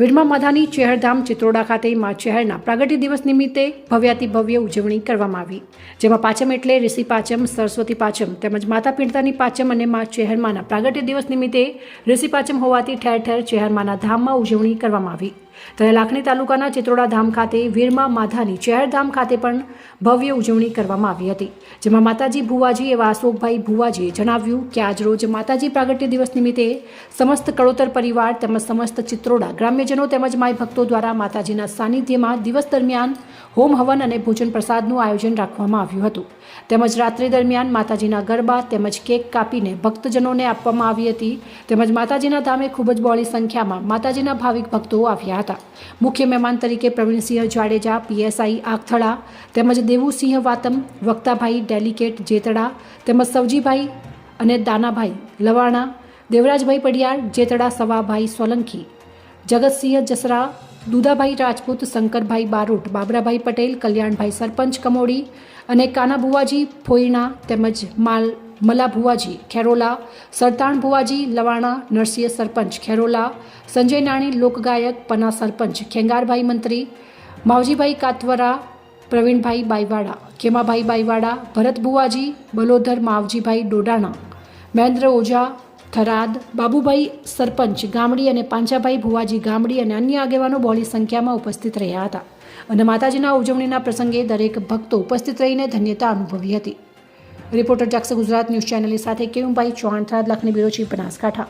વીરમા માધાની ચેહરધામ ચિત્રોડા ખાતે મા ચેહરના પ્રાગટ્ય દિવસ નિમિત્તે ભવ્યાતિ ભવ્ય ઉજવણી કરવામાં આવી. જેમાં પાચમ એટલે ઋષિ પાચમ સરસ્વતી પાચમ તેમજ માતા પિંડતાની પાચમ અને મા ચેહરમાના પ્રાગટ્ય દિવસ નિમિત્તે ઋષિ પાચમ હોવાથી ઠેર ઠેર ચેહરમાના ધામમાં ઉજવણી કરવામાં આવી. ત્યારે લાખણી તાલુકાના ચિત્રોડા ધામ ખાતે વીરમા માધાની ચહેરધામ ખાતે પણ ભવ્ય ઉજવણી કરવામાં આવી હતી. જેમાં માતાજી ભુવાજી એવા અશોકભાઈ ભુવાજીએ જણાવ્યું કે આજરોજ માતાજી પ્રાગટ્ય દિવસ નિમિત્તે સમસ્ત કડોતર પરિવાર તેમજ સમસ્ત ચિત્રોડા ગ્રામ્યજનો તેમજ માય ભક્તો દ્વારા માતાજીના સાનિધ્યમાં દિવસ દરમિયાન હોમ હવન અને ભોજન પ્રસાદનું આયોજન રાખવામાં આવ્યું હતું. તેમજ રાત્રિ દરમિયાન માતાજીના ગરબા તેમજ કેક કાપીને ભક્તજનોને આપવામાં આવી હતી. તેમજ માતાજીના ધામે ખૂબ જ બહોળી સંખ્યામાં માતાજીના ભાવિક ભક્તો આવ્યા હતા. મુખ્ય મહેમાન તરીકે પ્રવીણસિંહ જાડેજા, પીએસઆઈ આગથળા તેમજ દેવુસિંહ વાતમ, વક્તાભાઈ ડેલિકેટ જેતડા, તેમજ સવજીભાઈ અને દાનાભાઈ લવાણા, દેવરાજભાઈ પડિયાર, જેતડા સવાભાઈ સોલંકી, જગતસિંહ જસરા દુદાભાઈ રાજપૂત, શંકરભાઈ બારોટ, બાબરાભાઈ પટેલ, કલ્યાણભાઈ સરપંચ કમોડી અને કાના ભુવાજી ફોઈણા તેમજ માલ મલા ભુવાજી, ખેરોલા, સરતાણ ભુવાજી, લવાણા, નરસિંહ સરપંચ, ખેરોલા, સંજય નાણી, લોકગાયક, પના સરપંચ, ખેંગારભાઈ મંત્રી, માવજીભાઈ કાતવરા, પ્રવીણભાઈ બાઈવાડા ખેમાભાઈ બાઈવાડા ભરત ભુવાજી, બલોધર માવજીભાઈ ડોડાણા, મહેન્દ્ર ઓઝા થરાદ, બાબુભાઈ સરપંચ, ગામડી અને પાંચાભાઈ ભુવાજી ગામડી અને અન્ય આગેવાનો બહોળી સંખ્યામાં ઉપસ્થિત રહ્યા હતા અને માતાજીના ઉજવણીના પ્રસંગે દરેક ભક્તો ઉપસ્થિત રહીને ધન્યતા અનુભવી હતી. રિપોર્ટર જાક્સ ગુજરાત ન્યૂઝ ચેનલની સાથે કેવુંભાઈ ચૌહાણ થરાદ, લખની બ્યુરો, ચીફ બનાસકાંઠા.